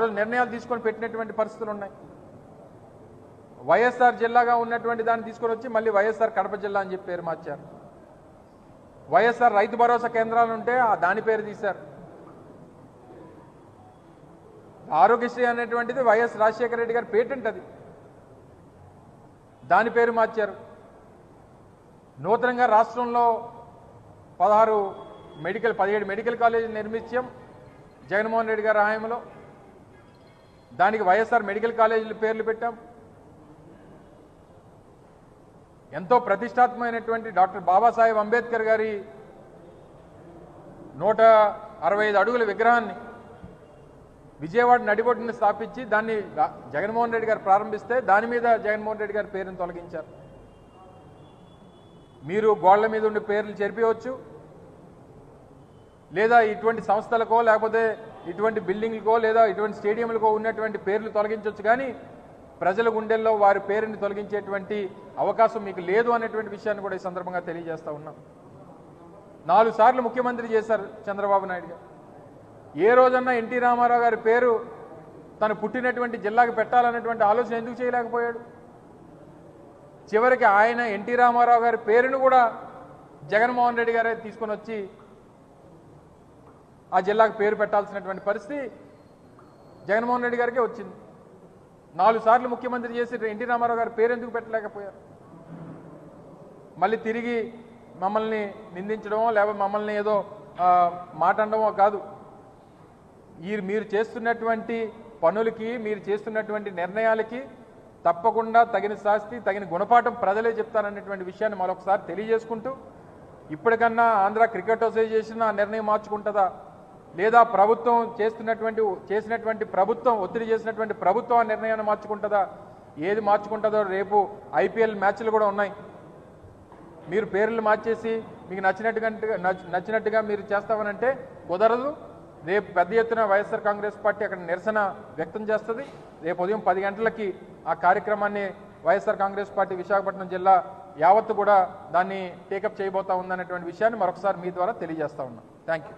రోజు నిర్ణయాలు తీసుకొని పెట్టినటువంటి పరిస్థితులు ఉన్నాయి. వైఎస్ఆర్ జిల్లాగా ఉన్నటువంటి దాన్ని తీసుకొని వచ్చి మళ్ళీ వైఎస్ఆర్ కడప జిల్లా అని చెప్పి పేరు మార్చారు. వైఎస్ఆర్ రైతు భరోసా కేంద్రాలు ఉంటే ఆ దాని పేరు తీశారు. ఆరోగ్యశ్రీ అనేటువంటిది వైఎస్ రాజశేఖర రెడ్డి గారి పేటెంట్ అది. దాని పేరు మార్చారు. నూతనంగా రాష్ట్రంలో పదహారు మెడికల్ పదిహేడు మెడికల్ కాలేజీలు నిర్మించాం జగన్మోహన్ రెడ్డి గారి హయాంలో దానికి వైఎస్ఆర్ మెడికల్ కాలేజీల పేర్లు పెట్టాం. ఎంతో ప్రతిష్టాత్మకమైనటువంటి డాక్టర్ బాబాసాహెబ్ అంబేద్కర్ గారి నూట అరవై ఐదు అడుగుల విగ్రహాన్ని విజయవాడ నడిబొడ్డుని స్థాపించి దాన్ని జగన్మోహన్ రెడ్డి గారు ప్రారంభిస్తే దాని మీద జగన్మోహన్ రెడ్డి గారి పేరును తొలగించారు. మీరు గోళ్ళ మీద ఉండే పేర్లు చెరిపివచ్చు లేదా ఇటువంటి సంస్థలకో లేకపోతే ఇటువంటి బిల్డింగ్లకో లేదా ఇటువంటి స్టేడియంలకో ఉన్నటువంటి పేర్లు తొలగించవచ్చు కానీ ప్రజల గుండెల్లో వారి పేరుని తొలగించేటువంటి అవకాశం మీకు లేదు అనేటువంటి విషయాన్ని కూడా ఈ సందర్భంగా తెలియజేస్తూ ఉన్నాం. నాలుగు సార్లు ముఖ్యమంత్రి చేశారు చంద్రబాబు నాయుడు గారు. ఏ రోజన్నా ఎన్టీ రామారావు గారి పేరు తను పుట్టినటువంటి జిల్లాకు పెట్టాలన్నటువంటి ఆలోచన ఎందుకు చేయలేకపోయాడు? చివరికి ఆయన ఎన్టీ రామారావు గారి పేరును కూడా జగన్మోహన్ రెడ్డి గారే తీసుకొని వచ్చి ఆ జిల్లాకు పేరు పెట్టాల్సినటువంటి పరిస్థితి జగన్మోహన్ రెడ్డి గారికే వచ్చింది. నాలుగు సార్లు ముఖ్యమంత్రి చేసి ఎన్టీ రామారావు గారు పేరు ఎందుకు పెట్టలేకపోయారు? మళ్ళీ తిరిగి మమ్మల్ని నిందించడమో లేకపోతే మమ్మల్ని ఏదో మాట అనడమో కాదు. ఈ మీరు చేస్తున్నటువంటి పనులకి మీరు చేస్తున్నటువంటి నిర్ణయాలకి తప్పకుండా తగిన శాస్తి తగిన గుణపాఠం ప్రజలే చెప్తారనేటువంటి విషయాన్ని మరొకసారి తెలియజేసుకుంటూ ఇప్పటికన్నా ఆంధ్ర క్రికెట్ అసోసియేషన్ ఆ నిర్ణయం మార్చుకుంటుందా? లేదా ప్రభుత్వం చేస్తున్నటువంటి చేసినటువంటి ప్రభుత్వం ఒత్తిడి చేసినటువంటి ప్రభుత్వం ఆ నిర్ణయాన్ని మార్చుకుంటుందా? ఏది మార్చుకుంటుందో రేపు ఐపీఎల్ మ్యాచ్లు కూడా ఉన్నాయి. మీరు పేర్లు మార్చేసి మీకు నచ్చినట్టుగా నచ్చినట్టుగా మీరు చేస్తామనంటే కుదరదు. రేపు పెద్ద ఎత్తున వైఎస్ఆర్ కాంగ్రెస్ పార్టీ అక్కడ నిరసన వ్యక్తం చేస్తుంది. రేపు ఉదయం పది గంటలకి ఆ కార్యక్రమాన్ని వైఎస్ఆర్ కాంగ్రెస్ పార్టీ విశాఖపట్నం జిల్లా యావత్తు కూడా దాన్ని టేకప్ చేయబోతా ఉందనేటువంటి విషయాన్ని మరొకసారి మీ ద్వారా తెలియజేస్తా ఉన్నాం. Thank you